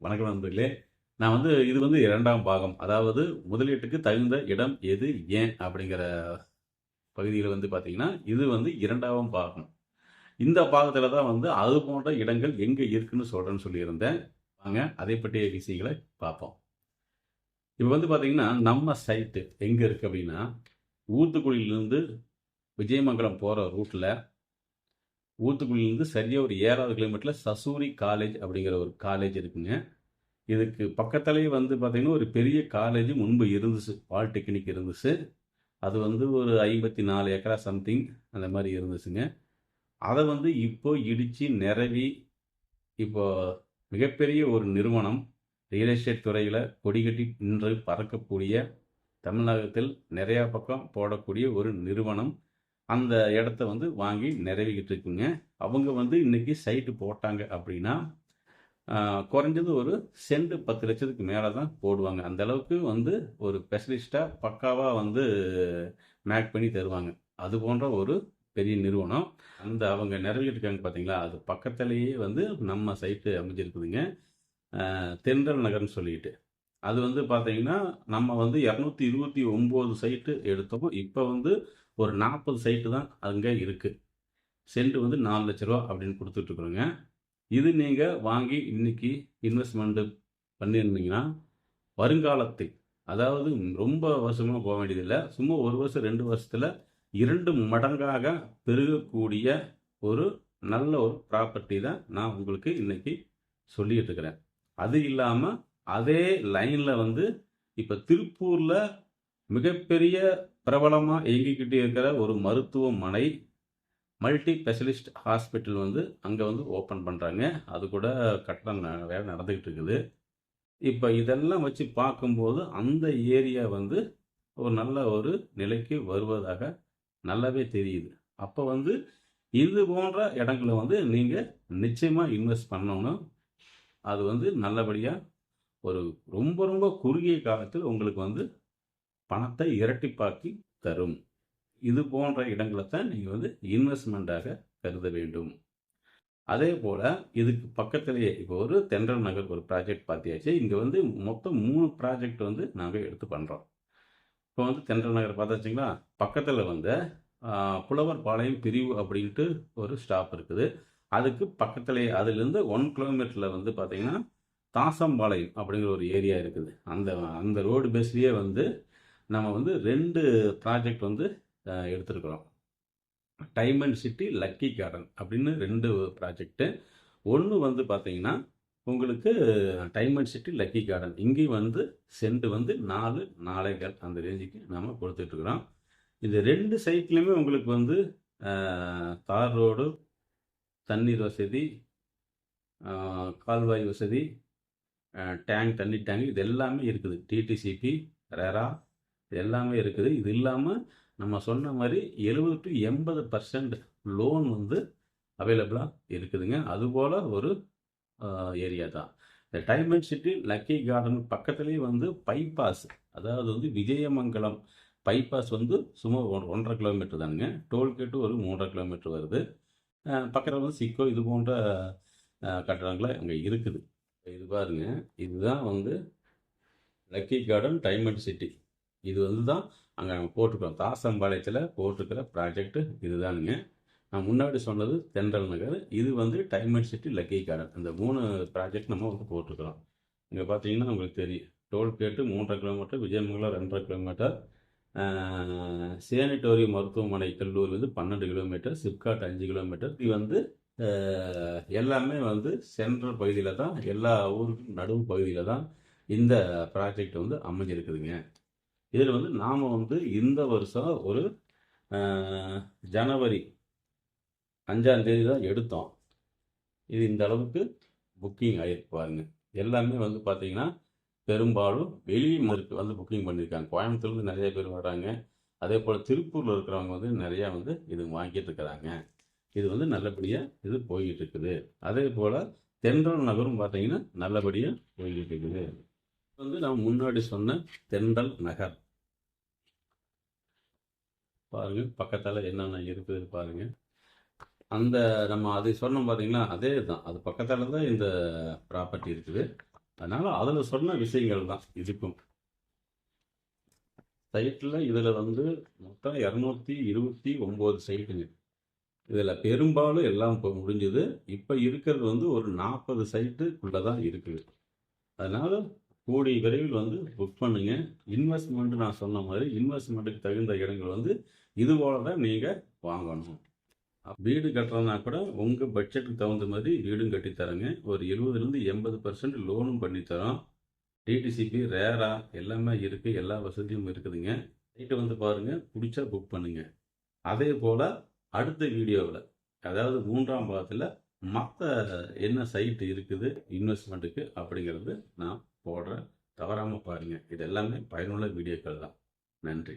வணக்கம் நண்பர்களே. நான் வந்து இது வந்து இரண்டாம் பாகம். அதாவது முதலீட்டுக்கு தகுந்த இடம் எது ஏன் அப்படிங்கிற பகுதியில் வந்து பார்த்தீங்கன்னா இது வந்து இரண்டாம் பாகம். இந்த பாகத்தில் தான் வந்து அது போன்ற இடங்கள் எங்கே இருக்குன்னு சொல்கிறேன்னு சொல்லியிருந்தேன். வாங்க அதை பற்றிய விஷயங்களை பார்ப்போம். இப்போ வந்து பார்த்தீங்கன்னா நம்ம சைட்டு எங்கே இருக்குது அப்படின்னா ஊத்துக்குழியிலேருந்து விஜயமங்கலம் போகிற ரூட்டில் ஊத்துக்குழிலேருந்து சரியாக ஒரு ஏழாவது கிலோமீட்டரில் சசூரி காலேஜ் அப்படிங்கிற ஒரு காலேஜ் இருக்குங்க. இதுக்கு பக்கத்துலேயே வந்து பார்த்திங்கன்னா ஒரு பெரிய காலேஜ் முன்பு இருந்துச்சு. பாலிடெக்னிக் இருந்துச்சு. அது வந்து ஒரு ஐம்பத்தி நாலு ஏக்கரா சம்திங் அந்த மாதிரி இருந்துச்சுங்க. அதை வந்து இப்போ இடித்து நிரவி இப்போ மிகப்பெரிய ஒரு நிறுவனம் ரியல் எஸ்டேட் துறையில் கொடிகட்டி நின்று பறக்கக்கூடிய தமிழகத்தில் நிறையா பக்கம் போடக்கூடிய ஒரு நிறுவனம் அந்த இடத்த வந்து வாங்கி நிறைவிக்கிட்டு இருக்குங்க. அவங்க வந்து இன்னைக்கு சைட்டு போட்டாங்க அப்படின்னா குறைஞ்சது ஒரு சென்ட் பத்து லட்சத்துக்கு மேலே தான் போடுவாங்க. அந்த அளவுக்கு வந்து ஒரு ஸ்பெஷலிஸ்ட்டாக பக்காவாக வந்து மேக் பண்ணி தருவாங்க. அது போன்ற ஒரு பெரிய நிறுவனம். அந்த அவங்க நிறைவேற்றிருக்காங்க இருக்காங்க பார்த்தீங்களா அது பக்கத்துலேயே வந்து நம்ம சைட்டு அமைஞ்சிருக்குதுங்க. தென்றல் நகர்னு சொல்லிட்டு அது வந்து பார்த்தீங்கன்னா நம்ம வந்து இரநூத்தி இருபத்தி ஒம்பது சைட்டு எடுத்தோம். இப்போ வந்து ஒரு நாற்பது சைட்டு தான் அங்கே இருக்குது சென்ட் வந்து நாலு லட்ச ரூபா அப்படின்னு கொடுத்துட்ருக்குறோங்க. இது நீங்கள் வாங்கி இன்னைக்கு இன்வெஸ்ட்மெண்ட்டு பண்ணியிருந்தீங்கன்னா வருங்காலத்தில் அதாவது ரொம்ப வருஷமாக போக வேண்டியதில்லை சும்மா ஒரு வருஷம் ரெண்டு வருஷத்தில் இரண்டு மடங்காக பெருகக்கூடிய ஒரு நல்ல ஒரு ப்ராப்பர்ட்டி தான் நான் உங்களுக்கு இன்னைக்கு சொல்லிட்டு இருக்கிறேன் அது இல்லாமல் அதே லைனில் வந்து இப்போ திருப்பூரில் மிகப்பெரிய பிரபலமாக இயங்கிக்கிட்டு இருக்கிற ஒரு மருத்துவமனை மல்டி ஸ்பெஷலிஸ்ட் ஹாஸ்பிட்டல் வந்து அங்கே வந்து ஓப்பன் பண்ணுறாங்க அது கூட கட்டணம் ந- வேலை நடந்துக்கிட்டு இருக்குது. இப்போ இதெல்லாம் வச்சு பார்க்கும்போது அந்த ஏரியா வந்து ஒரு நல்ல ஒரு நிலைக்கு வருவதாக நல்லாவே தெரியுது. அப்போ வந்து இது போன்ற இடங்களை வந்து நீங்கள் நிச்சயமாக இன்வெஸ்ட் பண்ணணும். அது வந்து நல்லபடியாக ஒரு ரொம்ப ரொம்ப குறுகிய காலத்தில் உங்களுக்கு வந்து பணத்தை இரட்டிப்பாக்கி தரும். இது போன்ற இடங்களை தான் நீங்கள் வந்து இன்வெஸ்ட்மெண்ட்டாக கருத வேண்டும். அதே போல் இதுக்கு பக்கத்திலேயே இப்போ ஒரு தென்றல் நகர் ஒரு ப்ராஜெக்ட் பார்த்தியாச்சு. இங்கே வந்து மொத்தம் மூணு ப்ராஜெக்ட் வந்து நாங்கள் எடுத்து பண்ணுறோம் இப்போ வந்து தென்றல் நகர் பார்த்தாச்சுங்களா? பக்கத்தில் வந்து புலவர் பாளையம் பிரிவு அப்படின்ட்டு ஒரு ஸ்டாப் இருக்குது. அதுக்கு பக்கத்துலேயே அதுலேருந்து ஒன் கிலோமீட்டரில் வந்து பார்த்தீங்கன்னா தாசம்பாளையம் அப்படிங்கிற ஒரு ஏரியா இருக்குது. அந்த அந்த ரோடு பேஸ்லேயே வந்து நம்ம வந்து ரெண்டு ப்ராஜெக்ட் வந்து எடுத்திருக்கிறோம். Time and city lucky garden அப்படின்னு ரெண்டு ப்ராஜெக்ட்டு ஒன்று வந்து பார்த்தீங்கன்னா உங்களுக்கு time and city lucky garden இங்கேயும் வந்து சென்ட் வந்து நாலு நாளைகள் அந்த ரேஞ்சுக்கு நம்ம கொடுத்துட்ருக்குறோம். இந்த ரெண்டு சைட்லையுமே உங்களுக்கு வந்து தார் ரோடு தண்ணீர் வசதி கால்வாய் வசதி டேங்க் தண்ணி டேங்க் இது எல்லாமே இருக்குது. டிடிசிபி ரெரா இது எல்லாமே இருக்குது. இது இல்லாமல் நம்ம சொன்ன மாதிரி எழுபது டு எண்பது பர்சன்ட் லோன் வந்து அவைலபிளாக இருக்குதுங்க. அதுபோல் ஒரு ஏரியா தான். இந்த டைமண்ட் சிட்டி லக்கி கார்டன் பக்கத்துலேயே வந்து பைபாஸ் அதாவது வந்து விஜயமங்கலம் பைபாஸ் வந்து சுமார் ஒன் ஒன்றரை கிலோமீட்டர் தானுங்க. டோல்கேட்டு ஒரு மூன்றரை கிலோமீட்டர் வருது. பக்கத்தில் வந்து சிக்கோ இது போன்ற கட்டடங்களை அங்கே இருக்குது. இது பாருங்க. இதுதான் வந்து லக்கி கார்டன் டைமண்ட் சிட்டி இது வந்து தான் அங்கே நம்ம போட்டிருக்கோம். தாசம்பாளையத்தில் போட்டிருக்கிற ப்ராஜெக்ட் இதுதானுங்க. நான் முன்னாடி சொன்னது தென்றல் நகர். இது வந்து டைமண்ட் சிட்டி லக்கி கார்டன் இந்த மூணு ப்ராஜெக்ட் நம்ம வந்து போட்டிருக்கிறோம். இங்கே பார்த்தீங்கன்னா உங்களுக்கு தெரியும். டோல்கேட்டு மூன்றரை கிலோமீட்டர் விஜயமங்கலம் ரெண்டரை கிலோமீட்டர் சேனிட்டோரி மருத்துவமனை கல்லூரி வந்து பன்னெண்டு கிலோமீட்டர் சிப்காட் அஞ்சு கிலோமீட்டர் இது வந்து எல்லாமே வந்து சென்ட்ரல் பகுதியில் தான் எல்லா ஊருக்கும் நடுவு பகுதியில் தான் இந்த ப்ராஜெக்ட் வந்து அமைஞ்சிருக்குதுங்க. இதில் வந்து நாம் வந்து இந்த வருஷம் ஒரு ஜனவரி அஞ்சாம் தேதி தான் எடுத்தோம். இது இந்த அளவுக்கு புக்கிங் ஆகிருக்கு பாருங்க. எல்லாமே வந்து பார்த்தீங்கன்னா பெரும்பாலும் வெளியூருக்கு வந்து புக்கிங் பண்ணியிருக்காங்க கோயம்புத்தூர்லேருந்து நிறைய பேர் வர்றாங்க அதே போல் திருப்பூரில் இருக்கிறவங்க வந்து நிறையா வந்து இது வாங்கிட்டு இருக்கிறாங்க. இது வந்து நல்லபடியாக இது போய்கிட்டு இருக்குது. அதே போல் தென்றல் நகரும் பார்த்தீங்கன்னா நல்லபடியாக போய்கிட்டு இருக்குது. வந்து நம்ம முன்னாடி சொன்ன தென்றல் நகர். பாருங்க பக்கத்தில் என்னென்ன இருக்குது பாருங்க. அந்த நம்ம அதை சொன்னோம் பார்த்தீங்களா அதே தான் அது பக்கத்தில் தான் இந்த ப்ராப்பர்ட்டி இருக்குது. அதனால் அதில் சொன்ன விஷயங்கள் தான் இதுக்கும். சைட்டில் இதில் வந்து மொத்தம் இரநூத்தி இருபத்தி ஒம்பது சைட்டுங்க இதில் பெரும்பாலும் எல்லாம் இப்போ முடிஞ்சது. இப்போ இருக்கிறது வந்து ஒரு நாற்பது சைட்டுக்குள்ளே தான் இருக்குது. அதனால் கூடிய விரைவில் வந்து புக் பண்ணுங்க. இன்வெஸ்ட்மெண்ட் நான் சொன்ன மாதிரி இன்வெஸ்ட்மெண்ட்டுக்கு தகுந்த இடங்கள் வந்து இது போல தான் நீங்கள் வாங்கணும். வீடு கட்டுறதுனா கூட உங்கள் பட்ஜெட்டுக்கு தகுந்த மாதிரி வீடும் கட்டித்தரேங்க ஒரு எழுபதுலேருந்து எண்பது பர்சன்ட் லோனும் பண்ணித்தரோம் டிடிசிபி ரேரா எல்லாமே இருக்குது எல்லா வசதியும் இருக்குதுங்க. சைட்டை வந்து பாருங்கள் பிடிச்சா புக் பண்ணுங்க. அதே போல் அடுத்த வீடியோவில் அதாவது மூன்றாம் பாகத்தில் மற்ற என்ன சைட்டு இருக்குது இன்வெஸ்ட்மெண்ட்டுக்கு அப்படிங்கிறது நான் போடுறேன். தவறாமல் பாருங்கள் இது எல்லாமே பயனுள்ள வீடியோக்கள் தான் நன்றி.